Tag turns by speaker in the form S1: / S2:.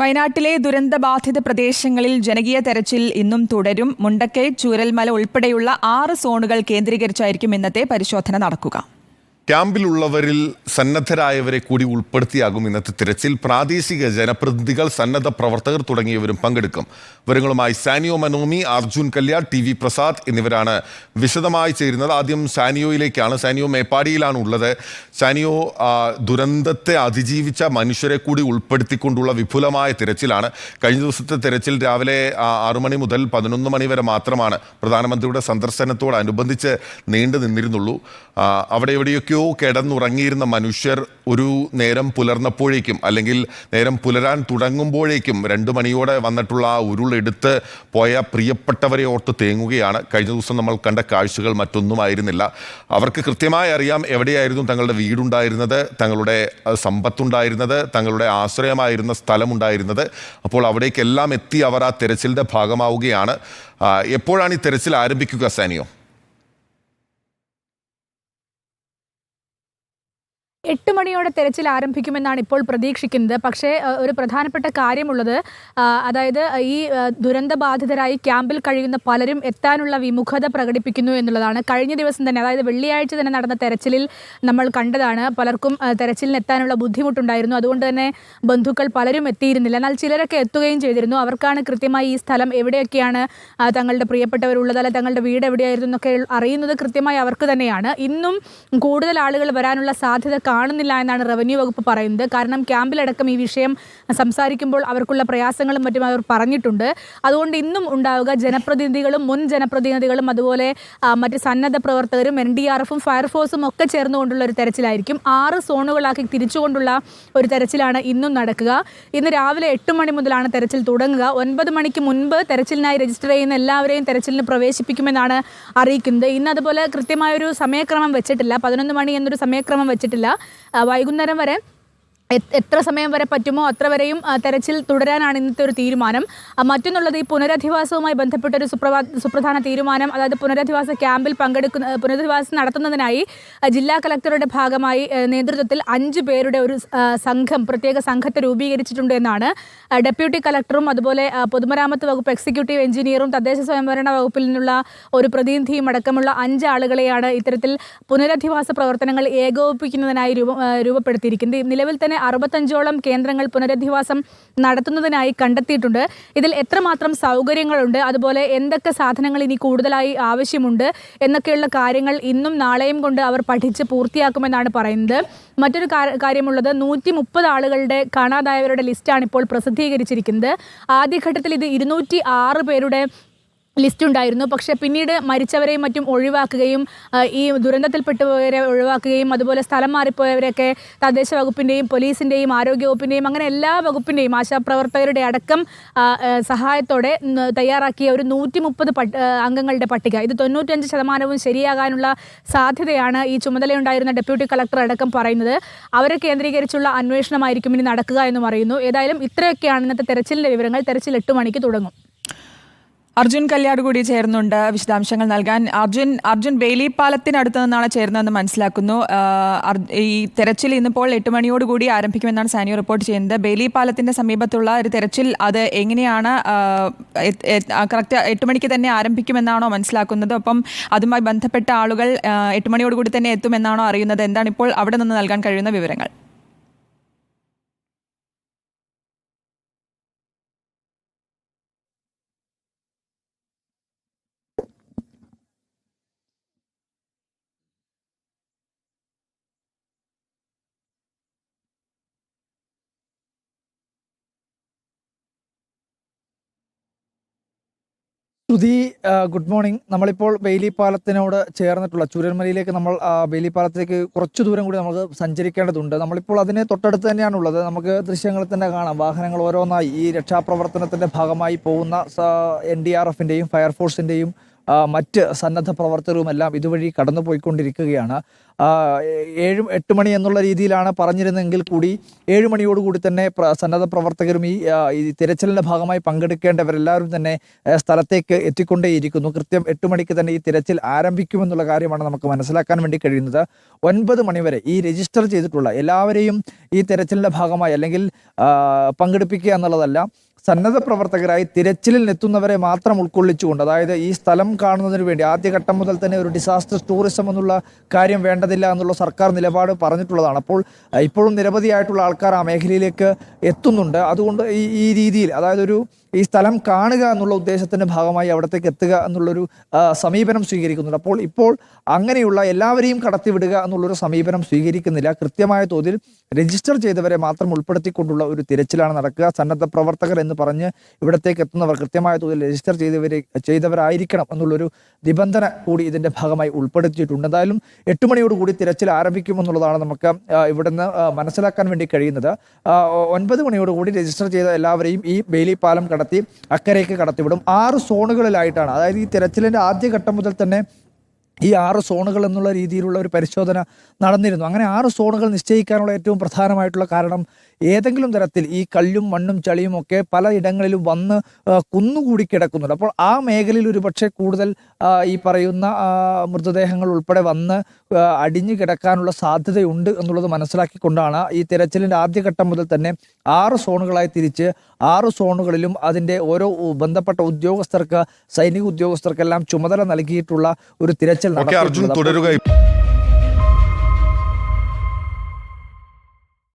S1: വയനാട്ടിലെ ദുരന്തബാധിത പ്രദേശങ്ങളിൽ ജനകീയ തെരച്ചിൽ ഇന്നും തുടരും. മുണ്ടക്കൈ ചൂരൽമല ഉൾപ്പെടെയുള്ള ആറ് സോണുകൾ കേന്ദ്രീകരിച്ചായിരിക്കും ഇന്നത്തെ പരിശോധന നടക്കുക.
S2: ക്യാമ്പിലുള്ളവരിൽ സന്നദ്ധരായവരെ കൂടി ഉൾപ്പെടുത്തിയാകും ഇന്നത്തെ തിരച്ചിൽ. പ്രാദേശിക ജനപ്രതിനിധികൾ സന്നദ്ധ പ്രവർത്തകർ തുടങ്ങിയവരും പങ്കെടുക്കും. വിവരങ്ങളുമായി സാനിയോ മനോമി അർജുൻ കല്യാൺ ടി വി പ്രസാദ് എന്നിവരാണ് വിശദമായി ചേരുന്നത്. ആദ്യം സാനിയോയിലേക്കാണ്. സാനിയോ മേപ്പാടിയിലാണ് ഉള്ളത്. സാനിയോ ദുരന്തത്തെ അതിജീവിച്ച മനുഷ്യരെ കൂടി ഉൾപ്പെടുത്തിക്കൊണ്ടുള്ള വിപുലമായ തിരച്ചിലാണ്. കഴിഞ്ഞ ദിവസത്തെ തിരച്ചിൽ രാവിലെ ആറു മണി മുതൽ പതിനൊന്ന് മണി വരെ മാത്രമാണ്. പ്രധാനമന്ത്രിയുടെ സന്ദർശനത്തോടനുബന്ധിച്ച് നീണ്ടു നിന്നിരുന്നുള്ളൂ. അവിടെ എവിടെയൊക്കെയോ കിടന്നുറങ്ങിയിരുന്ന മനുഷ്യർ ഒരു നേരം പുലർന്നപ്പോഴേക്കും അല്ലെങ്കിൽ നേരം പുലരാൻ തുടങ്ങുമ്പോഴേക്കും രണ്ട് മണിയോടെ വന്നിട്ടുള്ള ആ ഉരുളെടുത്ത് പോയ പ്രിയപ്പെട്ടവരെ ഓർത്ത് തേങ്ങുകയാണ്. കഴിഞ്ഞ ദിവസം നമ്മൾ കണ്ട കാഴ്ചകൾ മറ്റൊന്നുമായിരുന്നില്ല അവർക്ക് കൃത്യമായി അറിയാം എവിടെയായിരുന്നു തങ്ങളുടെ വീടുണ്ടായിരുന്നത് തങ്ങളുടെ സമ്പത്തുണ്ടായിരുന്നത് തങ്ങളുടെ ആശ്രയമായിരുന്ന സ്ഥലമുണ്ടായിരുന്നത്. അപ്പോൾ അവിടേക്കെല്ലാം എത്തി അവർ ആ തെരച്ചിലിന്റെ ഭാഗമാവുകയാണ്. എപ്പോഴാണ് ഈ തെരച്ചിൽ ആരംഭിക്കുക സാനിയോ?
S3: എട്ട് മണിയോടെ തെരച്ചിൽ ആരംഭിക്കുമെന്നാണ് ഇപ്പോൾ പ്രതീക്ഷിക്കുന്നത്. പക്ഷേ ഒരു പ്രധാനപ്പെട്ട കാര്യമുള്ളത് അതായത് ഈ ദുരന്തബാധിതരായി ക്യാമ്പിൽ കഴിയുന്ന പലരും എത്താനുള്ള വിമുഖത പ്രകടിപ്പിക്കുന്നു എന്നുള്ളതാണ്. കഴിഞ്ഞ ദിവസം തന്നെ അതായത് വെള്ളിയാഴ്ച തന്നെ നടന്ന തെരച്ചിലിൽ നമ്മൾ കണ്ടതാണ്. പലർക്കും തെരച്ചിലിന് എത്താനുള്ള ബുദ്ധിമുട്ടുണ്ടായിരുന്നു. അതുകൊണ്ട് തന്നെ ബന്ധുക്കൾ പലരും എത്തിയിരുന്നില്ല. എന്നാൽ ചിലരൊക്കെ എത്തുകയും ചെയ്തിരുന്നു. അവർക്കാണ് കൃത്യമായി ഈ സ്ഥലം എവിടെയൊക്കെയാണ് തങ്ങളുടെ പ്രിയപ്പെട്ടവരുള്ളത് അല്ലെങ്കിൽ തങ്ങളുടെ വീട് എവിടെയായിരുന്നു എന്നൊക്കെ അറിയുന്നത് കൃത്യമായി അവർക്ക് തന്നെയാണ്. ഇന്നും കൂടുതൽ ആളുകൾ വരാനുള്ള സാധ്യത കാണുന്നില്ല എന്നാണ് റവന്യൂ വകുപ്പ് പറയുന്നത്. കാരണം ക്യാമ്പിലടക്കം ഈ വിഷയം സംസാരിക്കുമ്പോൾ അവർക്കുള്ള പ്രയാസങ്ങളും മറ്റും അവർ പറഞ്ഞിട്ടുണ്ട്. അതുകൊണ്ട് ഇന്നും ഉണ്ടാവുക ജനപ്രതിനിധികളും മുൻ ജനപ്രതിനിധികളും അതുപോലെ മറ്റ് സന്നദ്ധ പ്രവർത്തകരും എൻ ഡി ആർ എഫും ഫയർഫോഴ്സും ഒക്കെ ചേർന്നുകൊണ്ടുള്ള ഒരു തെരച്ചിലായിരിക്കും. ആറ് സോണുകളാക്കി തിരിച്ചുകൊണ്ടുള്ള ഒരു തെരച്ചിലാണ് ഇന്നും നടക്കുക. ഇന്ന് രാവിലെ എട്ട് മണി മുതലാണ് തെരച്ചിൽ തുടങ്ങുക. ഒൻപത് മണിക്ക് മുൻപ് തെരച്ചിലിനായി രജിസ്റ്റർ ചെയ്യുന്ന എല്ലാവരെയും തെരച്ചിലിന് പ്രവേശിപ്പിക്കുമെന്നാണ് അറിയിക്കുന്നത്. ഇന്ന് അതുപോലെ കൃത്യമായൊരു സമയക്രമം വെച്ചിട്ടില്ല. പതിനൊന്ന് മണി എന്നൊരു സമയക്രമം വെച്ചിട്ടില്ല. വൈകുന്നേരം വരെ എത്ര സമയം വരെ പറ്റുമോ അത്ര വരെയും തെരച്ചിൽ തുടരാനാണ് ഇന്നത്തെ ഒരു തീരുമാനം. മറ്റൊന്നുള്ളത് ഈ പുനരധിവാസവുമായി ബന്ധപ്പെട്ട ഒരു സുപ്രഭാ സുപ്രധാന തീരുമാനം അതായത് പുനരധിവാസ ക്യാമ്പിൽ പങ്കെടുക്കുന്ന പുനരധിവാസം നടത്തുന്നതിനായി ജില്ലാ കളക്ടറുടെ ഭാഗമായി നേതൃത്വത്തിൽ അഞ്ച് പേരുടെ ഒരു സംഘം പ്രത്യേക സംഘത്തെ രൂപീകരിച്ചിട്ടുണ്ട് എന്നാണ് ഡെപ്യൂട്ടി കളക്ടറും അതുപോലെ പൊതുമരാമത്ത് വകുപ്പ് എക്സിക്യൂട്ടീവ് എഞ്ചിനീയറും തദ്ദേശ സ്വയംഭരണ വകുപ്പിൽ നിന്നുള്ള ഒരു പ്രതിനിധിയും അടക്കമുള്ള അഞ്ച് ആളുകളെയാണ് ഇത്തരത്തിൽ പുനരധിവാസ പ്രവർത്തനങ്ങൾ ഏകോപിപ്പിക്കുന്നതിനായി രൂപ രൂപപ്പെടുത്തിയിരിക്കുന്നത്. നിലവിൽ തന്നെ അറുപത്തഞ്ചോളം കേന്ദ്രങ്ങൾ പുനരധിവാസം നടത്തുന്നതിനായി കണ്ടെത്തിയിട്ടുണ്ട്. ഇതിൽ എത്രമാത്രം സൗകര്യങ്ങളുണ്ട്? അതുപോലെ എന്തൊക്കെ സാധനങ്ങൾ ഇനി കൂടുതലായി ആവശ്യമുണ്ട്? എന്നൊക്കെയുള്ള കാര്യങ്ങൾ ഇന്നും നാളെയും കൊണ്ട് അവർ പഠിച്ച് പൂർത്തിയാക്കുമെന്നാണ് പറയുന്നത്. മറ്റൊരു കാര്യമുള്ളത് നൂറ്റി മുപ്പത് ആളുകളുടെ കാണാതായവരുടെ ലിസ്റ്റാണ് ഇപ്പോൾ പ്രസിദ്ധീകരിച്ചിരിക്കുന്നത്. ആദ്യഘട്ടത്തിൽ ഇത് ഇരുന്നൂറ്റി ആറ് പേരുടെ ലിസ്റ്റ് ഉണ്ടായിരുന്നു പക്ഷേ പിന്നീട് മരിച്ചവരെയും മറ്റും ഒഴിവാക്കുകയും ഈ ദുരന്തത്തിൽപ്പെട്ടുപോയവരെ ഒഴിവാക്കുകയും അതുപോലെ സ്ഥലം മാറിപ്പോയവരെയൊക്കെ തദ്ദേശ വകുപ്പിന്റെയും പോലീസിന്റെയും ആരോഗ്യവകുപ്പിന്റെയും അങ്ങനെ എല്ലാ വകുപ്പിന്റെയും ആശാപ്രവർത്തകരുടെ അടക്കം സഹായത്തോടെ തയ്യാറാക്കിയ ഒരു നൂറ്റി മുപ്പത് അംഗങ്ങളുടെ പട്ടിക. ഇത് തൊണ്ണൂറ്റഞ്ച് ശതമാനവും ശരിയാകാനുള്ള സാധ്യതയാണ് ഈ ചുമതലയുണ്ടായിരുന്ന ഡെപ്യൂട്ടി കളക്ടർ അടക്കം പറയുന്നത്. അവരെ കേന്ദ്രീകരിച്ചുള്ള അന്വേഷണമായിരിക്കും ഇനി നടക്കുക എന്ന് പറയുന്നു. ഏതായാലും ഇത്രയൊക്കെയാണ് ഇന്നത്തെ തെരച്ചിലിന്റെ വിവരങ്ങൾ. തെരച്ചിൽ എട്ട് മണിക്ക് തുടങ്ങും.
S1: അർജുൻ കല്യാട് കൂടി ചേർന്നുണ്ട് വിശദാംശങ്ങൾ നൽകാൻ അർജുൻ അർജുൻ ബെയിലി നിന്നാണ് ചേർന്നതെന്ന് മനസ്സിലാക്കുന്നു. ഈ തെരച്ചിൽ ഇന്നിപ്പോൾ എട്ട് മണിയോടുകൂടി ആരംഭിക്കുമെന്നാണ് സാനിയോ റിപ്പോർട്ട് ചെയ്യുന്നത്. ബെയിലി പാലത്തിന്റെ സമീപത്തുള്ള ഒരു തെരച്ചിൽ അത് എങ്ങനെയാണ് കറക്റ്റ് എട്ട് മണിക്ക് തന്നെ ആരംഭിക്കുമെന്നാണോ മനസ്സിലാക്കുന്നത്. ഒപ്പം അതുമായി ബന്ധപ്പെട്ട ആളുകൾ എട്ട് മണിയോടുകൂടി തന്നെ എത്തുമെന്നാണോ അറിയുന്നത്. എന്താണ് ഇപ്പോൾ അവിടെ നിന്ന് നൽകാൻ കഴിയുന്ന വിവരങ്ങൾ?
S4: Shruti good morning. നമ്മളിപ്പോൾ ബെയിലി പാലത്തിനോട് ചേർന്നിട്ടുള്ള ചുരന്മലയിലേക്ക് നമ്മൾ ബെയിലി പാലത്തിലേക്ക് കുറച്ചു ദൂരം കൂടി നമുക്ക് സഞ്ചരിക്കേണ്ടതുണ്ട്. നമ്മളിപ്പോൾ അതിന് തൊട്ടടുത്ത് തന്നെയാണുള്ളത് നമുക്ക് ദൃശ്യങ്ങളിൽ തന്നെ കാണാം. വാഹനങ്ങൾ ഓരോന്നായി. ഈ രക്ഷാപ്രവർത്തനത്തിന്റെ ഭാഗമായി പോകുന്ന എൻ ഡി ആർ എഫിന്റെയും ഫയർഫോഴ്സിന്റെയും ആ, മറ്റ് സന്നദ്ധ പ്രവർത്തകരുമെല്ലാം ഇതുവഴി കടന്നു പോയിക്കൊണ്ടിരിക്കുകയാണ് ഏഴ് എട്ട് മണി എന്നുള്ള രീതിയിലാണ് പറഞ്ഞിരുന്നെങ്കിൽ കൂടി ഏഴ് മണിയോടുകൂടി തന്നെ സന്നദ്ധ പ്രവർത്തകരും ഈ തിരച്ചിലിന്റെ ഭാഗമായി പങ്കെടുക്കേണ്ടവരെല്ലാവരും തന്നെ സ്ഥലത്തേക്ക് എത്തിക്കൊണ്ടേയിരിക്കുന്നു. കൃത്യം എട്ട് മണിക്ക് തന്നെ ഈ തിരച്ചിൽ ആരംഭിക്കുമെന്നുള്ള കാര്യമാണ് നമുക്ക് മനസ്സിലാക്കാൻ വേണ്ടി കഴിയുന്നത്. ഒൻപത് മണിവരെ ഈ രജിസ്റ്റർ ചെയ്തിട്ടുള്ള എല്ലാവരെയും ഈ തിരച്ചിലിന്റെ ഭാഗമായി അല്ലെങ്കിൽ പങ്കെടുപ്പിക്കുക എന്നുള്ളതല്ല സന്നദ്ധ പ്രവർത്തകരായി തിരച്ചിലിൽ എത്തുന്നവരെ മാത്രം ഉൾക്കൊള്ളിച്ചുകൊണ്ട് അതായത് ഈ സ്ഥലം കാണുന്നതിന് വേണ്ടി ആദ്യഘട്ടം മുതൽ തന്നെ ഒരു ഡിസാസ്റ്റർ ടൂറിസം എന്നുള്ള കാര്യം വേണ്ടതില്ല എന്നുള്ള സർക്കാർ നിലപാട് പറഞ്ഞിട്ടുള്ളതാണ്. അപ്പോൾ ഇപ്പോഴും നിരവധിയായിട്ടുള്ള ആൾക്കാർ ആ മേഖലയിലേക്ക് എത്തുന്നുണ്ട്. അതുകൊണ്ട് ഈ ഈ രീതിയിൽ അതായത് ഒരു ഈ സ്ഥലം കാണുക എന്നുള്ള ഉദ്ദേശത്തിന്റെ ഭാഗമായി അവിടത്തേക്ക് എത്തുക എന്നുള്ളൊരു സമീപനം സ്വീകരിക്കുന്നുണ്ട്. അപ്പോൾ ഇപ്പോൾ അങ്ങനെയുള്ള എല്ലാവരെയും കടത്തിവിടുക എന്നുള്ളൊരു സമീപനം സ്വീകരിക്കുന്നില്ല. കൃത്യമായ തോതിൽ രജിസ്റ്റർ ചെയ്തവരെ മാത്രം ഉൾപ്പെടുത്തിക്കൊണ്ടുള്ള ഒരു തിരച്ചിലാണ് നടക്കുക. സന്നദ്ധ പ്രവർത്തകർ എന്ന് പറഞ്ഞ് ഇവിടത്തേക്ക് എത്തുന്നവർ കൃത്യമായ തോതിൽ രജിസ്റ്റർ ചെയ്തവരെ ചെയ്തവരായിരിക്കണം എന്നുള്ളൊരു നിബന്ധന കൂടി ഇതിന്റെ ഭാഗമായി ഉൾപ്പെടുത്തിയിട്ടുണ്ട്. എന്തായാലും എട്ട് മണിയോടുകൂടി തിരച്ചിൽ ആരംഭിക്കുമെന്നുള്ളതാണ് നമുക്ക് ഇവിടുന്ന് മനസ്സിലാക്കാൻ വേണ്ടി കഴിയുന്നത്. ഒൻപത് മണിയോടുകൂടി രജിസ്റ്റർ ചെയ്ത എല്ലാവരെയും ഈ ബെയിലി പാലം കടത്തി അക്കരയ്ക്ക് കടത്തിവിടും. ആറ് സോണുകളിലായിട്ടാണ്. അതായത് ഈ തിരച്ചിലിന്റെ ആദ്യഘട്ടം മുതൽ തന്നെ ഈ ആറ് സോണുകൾ എന്നുള്ള രീതിയിലുള്ള ഒരു പരിശോധന നടന്നിരുന്നു. അങ്ങനെ ആറ് സോണുകൾ നിശ്ചയിക്കാനുള്ള ഏറ്റവും പ്രധാനമായിട്ടുള്ള കാരണം ഏതെങ്കിലും തരത്തിൽ ഈ കല്ലും മണ്ണും ചളിയും ഒക്കെ പല ഇടങ്ങളിലും വന്ന് കുന്നുകൂടി കിടക്കുന്നുണ്ട്. അപ്പോൾ ആ മേഖലയിൽ ഒരു പക്ഷേ കൂടുതൽ ഈ പറയുന്ന മൃതദേഹങ്ങൾ ഉൾപ്പെടെ വന്ന് അടിഞ്ഞു കിടക്കാനുള്ള സാധ്യതയുണ്ട് എന്നുള്ളത് മനസ്സിലാക്കിക്കൊണ്ടാണ് ഈ തിരച്ചിലിന്റെ ആദ്യഘട്ടം മുതൽ തന്നെ ആറ് സോണുകളായി തിരിച്ച് ആറ് സോണുകളിലും അതിന്റെ ഓരോ ബന്ധപ്പെട്ട ഉദ്യോഗസ്ഥർക്ക് സൈനിക ഉദ്യോഗസ്ഥർക്കെല്ലാം ചുമതല നൽകിയിട്ടുള്ള ഒരു തിരച്ചിൽ
S2: ഓക്കെ